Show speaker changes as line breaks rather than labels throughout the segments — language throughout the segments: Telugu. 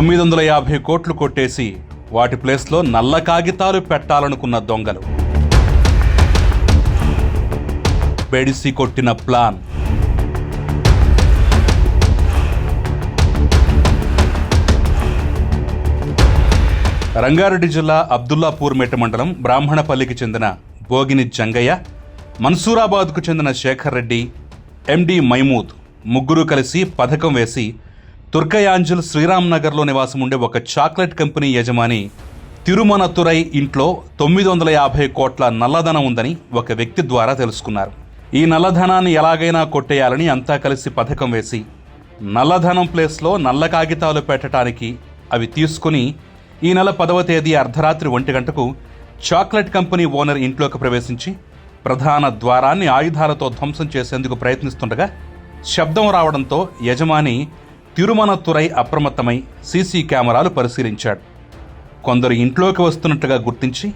తొమ్మిది వందల యాభై కోట్లు కొట్టేసి వాటి ప్లేస్లో నల్ల కాగితాలు పెట్టాలనుకున్న దొంగలు. బెడిసి కొట్టిన ప్లాన్. రంగారెడ్డి జిల్లా అబ్దుల్లాపూర్ మెట్ట మండలం బ్రాహ్మణపల్లికి చెందిన భోగిని జంగయ్య మన్సూరాబాద్కు చెందిన శేఖర్ రెడ్డి ఎండి మైమూద్ ముగ్గురు కలిసి పథకం వేసి తుర్కయాంజల్ శ్రీరామ్ నగర్లో నివాసం ఉండే ఒక చాక్లెట్ కంపెనీ యజమాని తిరుమనతురై ఇంట్లో తొమ్మిది వందల యాభై కోట్ల నల్లధనం ఉందని ఒక వ్యక్తి ద్వారా తెలుసుకున్నారు. ఈ నల్లధనాన్ని ఎలాగైనా కొట్టేయాలని అంతా కలిసి పథకం వేసి నల్లధనం ప్లేస్లో నల్ల కాగితాలు పెట్టడానికి అవి తీసుకుని ఈ నెల పదవ తేదీ అర్ధరాత్రి ఒంటి గంటకు చాక్లెట్ కంపెనీ ఓనర్ ఇంట్లోకి ప్రవేశించి ప్రధాన ద్వారాన్ని ఆయుధాలతో ధ్వంసం చేసేందుకు ప్రయత్నిస్తుండగా శబ్దం రావడంతో యజమాని తిరుమల తురై అప్రమత్తమై సీసీ కెమెరాలు పరిశీలించాడు. కొందరు ఇంట్లోకి వస్తున్నట్టుగా గుర్తించి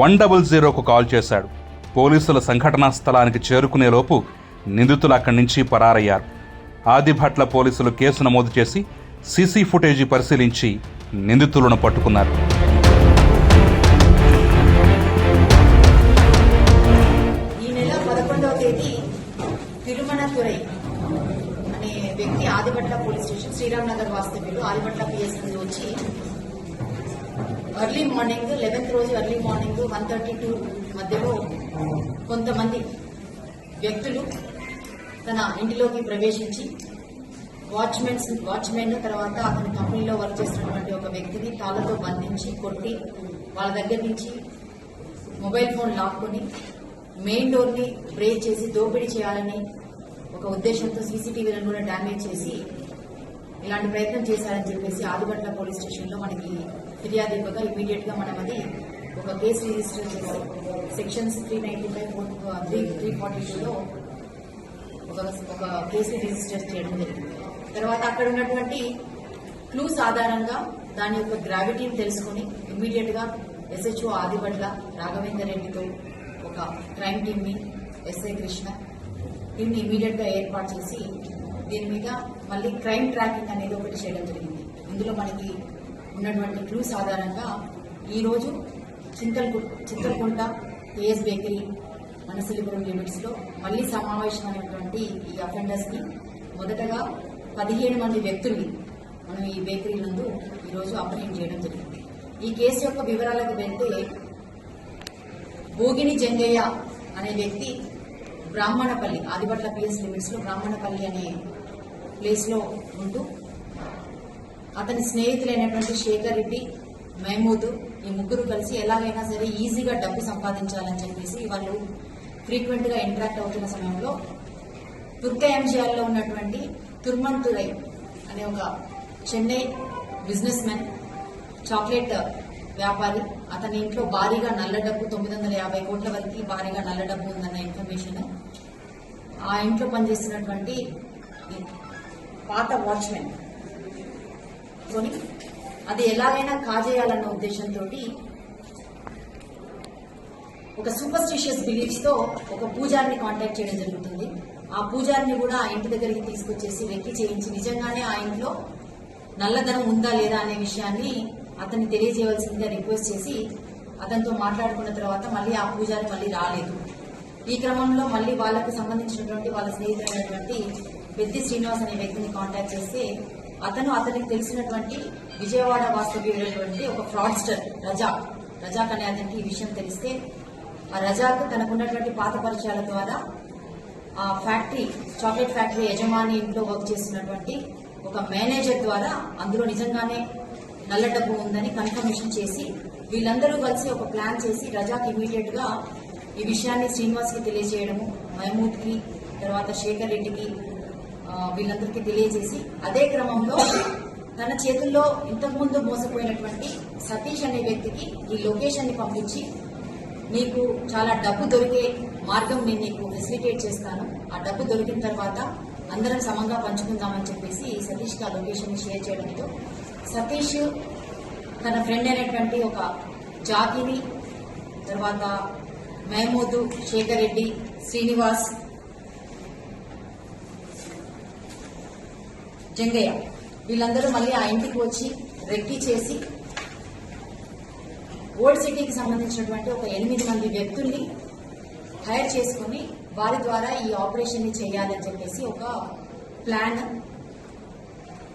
వన్ డబుల్ జీరోకు కాల్ చేశాడు. పోలీసుల సంఘటనా స్థలానికి చేరుకునేలోపు నిందితులు అక్కడి నుంచి పరారయ్యారు. ఆదిభట్ల పోలీసులు కేసు నమోదు చేసి సీసీ ఫుటేజీ పరిశీలించి నిందితులను పట్టుకున్నారు.
వ్యక్తి ఆదిపట్ల పోలీస్ స్టేషన్ శ్రీరామ్ నగర్ వాస్తవ్యులు ఆదిపట్ల పిఎస్ నుండి వచ్చి ఎర్లీ మార్నింగ్ లెవెన్త్ రోజు early morning one thirty two మధ్యలో కొంతమంది వ్యక్తులు తన ఇంటిలోకి ప్రవేశించి వాచ్మెన్స్ వాచ్మెన్ తర్వాత అతని కంపెనీలో వర్క్ చేస్తున్నటువంటి ఒక వ్యక్తిని తాళ్ళతో బంధించి కొట్టి వాళ్ళ దగ్గర నుంచి మొబైల్ ఫోన్ లాక్కొని మెయిన్ డోర్ని బ్రేక్ చేసి దోపిడీ చేయాలని ఒక ఉద్దేశంతో సీసీటీవీలను కూడా డ్యామేజ్ చేసి ఇలాంటి ప్రయత్నం చేశారని చెప్పేసి ఆదిపట్ల పోలీస్ స్టేషన్లో మనకి ఫిర్యాదు ఇవ్వగా ఇమీడియట్గా మనం అది ఒక కేసు రిజిస్టర్ చేసి sections three ninety five three three forty టూలో ఒక ఒక కేసు రిజిస్టర్ చేయడం జరిగింది. తర్వాత అక్కడ ఉన్నటువంటి క్లూస్ ఆధారంగా దాని యొక్క గ్రావిటీని తెలుసుకుని ఇమ్మీడియట్గా ఎస్హెచ్ఓ ఆదిపట్ల రాఘవేందర్ రెడ్డితో ఒక క్రైమ్ టీమ్ని ఎస్ఐ కృష్ణ దీన్ని ఇమీడియట్గా ఇమీడియట్గా ఏర్పాటు చేసి దీని మీద మళ్ళీ క్రైమ్ ట్రాకింగ్ అనేది ఒకటి చేయడం జరిగింది. ఇందులో మనకి ఉన్నటువంటి క్లూస్ ఆధారంగా ఈరోజు చింతల్కు చింతలకుంట ఏఎస్ బేకరీ మనసిలిపురం లిమిట్స్లో మళ్ళీ సమావేశమైనటువంటి ఈ అఫెండర్స్ని మొదటగా పదిహేను మంది వ్యక్తుల్ని మనం ఈ బేకరీ నందు ఈరోజు రోజు అప్రహెండ్ చేయడం జరిగింది. ఈ కేసు యొక్క వివరాలకు వెళ్తే భోగిని జంగయ్య అనే వ్యక్తి బ్రాహ్మణపల్లి ఆదిబట్ల పిఎస్ లిమిట్స్లో బ్రాహ్మణపల్లి అనే ప్లేస్లో ఉంటూ అతని స్నేహితులైనటువంటి శేఖర్ రెడ్డి మహమూద్ ఈ ముగ్గురు కలిసి ఎలాగైనా సరే ఈజీగా డబ్బు సంపాదించాలని చెప్పేసి వాళ్ళు ఫ్రీక్వెంట్గా ఇంటరాక్ట్ అవుతున్న సమయంలో తుర్క ఎంజిఆర్లో ఉన్నటువంటి తుర్మన్ తురై అనే ఒక చెన్నై బిజినెస్ మ్యాన్ చాక్లెట్ వ్యాపారి అతని ఇంట్లో భారీగా నల్ల డబ్బు తొమ్మిది వందల యాభై కోట్ల వరకు భారీగా నల్ల డబ్బు ఉందన్న ఇన్ఫర్మేషన్ ఆ ఇంట్లో పనిచేస్తున్నటువంటి పాత వాచ్మెన్ కొని అది ఎలాగైనా కాజేయాలన్న ఉద్దేశంతో ఒక సూపర్స్టిషియస్ బిలీఫ్స్తో ఒక పూజారిని కాంటాక్ట్ చేయడం జరుగుతుంది. ఆ పూజారిని కూడా ఆ ఇంటి దగ్గరికి తీసుకొచ్చేసి వెక్కి చేయించి నిజంగానే ఆ ఇంట్లో నల్లధనం ఉందా లేదా అనే విషయాన్ని అతన్ని తెలియజేయవలసిందిగా రిక్వెస్ట్ చేసి అతనితో మాట్లాడుకున్న తర్వాత మళ్ళీ ఆ పూజారి మళ్ళీ రాలేదు. ఈ క్రమంలో మళ్ళీ వాళ్ళకు సంబంధించినటువంటి వాళ్ళ స్నేహితులైనటువంటి పెద్ది శ్రీనివాస్ అనే వ్యక్తిని కాంటాక్ట్ చేస్తే అతను అతనికి తెలిసినటువంటి విజయవాడ వాస్తవ్యుడైనటువంటి ఒక ఫ్రాడ్స్టర్ రజాక్ రజాక్ అనే అతనికి ఈ విషయం తెలిస్తే ఆ రజాక్ తనకున్నటువంటి పాత పరిచయాల ద్వారా ఆ ఫ్యాక్టరీ చాక్లెట్ ఫ్యాక్టరీ యజమాని ఇంట్లో వర్క్ చేస్తున్నటువంటి ఒక మేనేజర్ ద్వారా అందులో నిజంగానే నల్ల డబ్బు ఉందని కన్ఫర్మేషన్ చేసి వీళ్ళందరూ కలిసి ఒక ప్లాన్ చేసి రజాక్ ఇమీడియట్గా ఈ విషయాన్ని శ్రీనివాస్కి తెలియజేయడము మహమూద్కి తర్వాత శేఖర్ రెడ్డికి వీళ్ళందరికీ తెలియజేసి అదే క్రమంలో తన చేతుల్లో ఇంతకుముందు మోసపోయినటువంటి సతీష్ అనే వ్యక్తికి ఈ లొకేషన్ని పంపించి నీకు చాలా డబ్బు దొరికే మార్గం నేను నీకు ఫెసిలిటేట్ చేస్తాను. ఆ డబ్బు దొరికిన తర్వాత అందరం సమంగా పంచుకుందామని చెప్పేసి సతీష్కి ఆ లొకేషన్ షేర్ చేయడంతో సతీష్ తన ఫ్రెండ్ అయినటువంటి ఒక జాతిని తర్వాత మహమూదు శేఖర్ రెడ్డి శ్రీనివాస్ జంగయ్య. వీళ్ళందరూ మళ్ళీ ఆ ఇంటికి వచ్చి రెక్కి చేసి ఓల్డ్ సిటీకి సంబంధించినటువంటి ఒక ఎనిమిది మంది వ్యక్తుల్ని హైర్ చేసుకుని వారి ద్వారా ఈ ఆపరేషన్ని చేయాలని చెప్పేసి ఒక ప్లాన్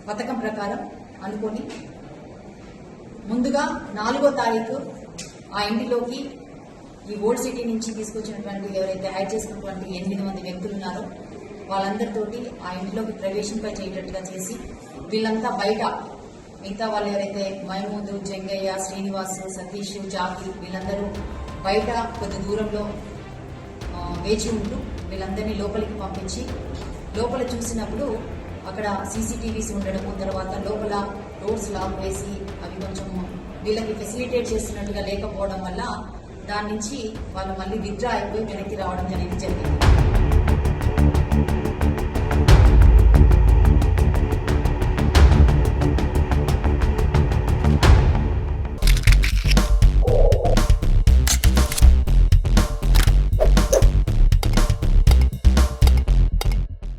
పథకం ప్రకారం అనుకొని ముందుగా నాలుగో తారీఖు ఆ ఇంటిలోకి ఈ ఓల్డ్ సిటీ నుంచి తీసుకొచ్చినటువంటి ఎవరైతే హైర్ చేసుకున్నటువంటి ఎనిమిది మంది వ్యక్తులు ఉన్నారో వాళ్ళందరితోటి ఆ ఇంటిలోకి ప్రవేశింపై చేయటట్టుగా చేసి వీళ్ళంతా బయట మిగతా వాళ్ళు ఎవరైతే మహమూదు జంగయ్య శ్రీనివాస్ సతీష్ జాకి వీళ్ళందరూ బయట కొద్ది దూరంలో వేచి ఉంటూ వీళ్ళందరినీ లోపలికి పంపించి లోపల చూసినప్పుడు అక్కడ సీసీటీవీస్ ఉండడము తర్వాత లోపల డోర్స్ లాక్ వేసి అవి కొంచెం వీళ్ళకి ఫెసిలిటేట్ చేస్తున్నట్టుగా లేకపోవడం వల్ల దాని నుంచి వాళ్ళు మళ్ళీ విత్డ్రా అయిపోయి వెనక్కి రావడం అనేది జరిగింది.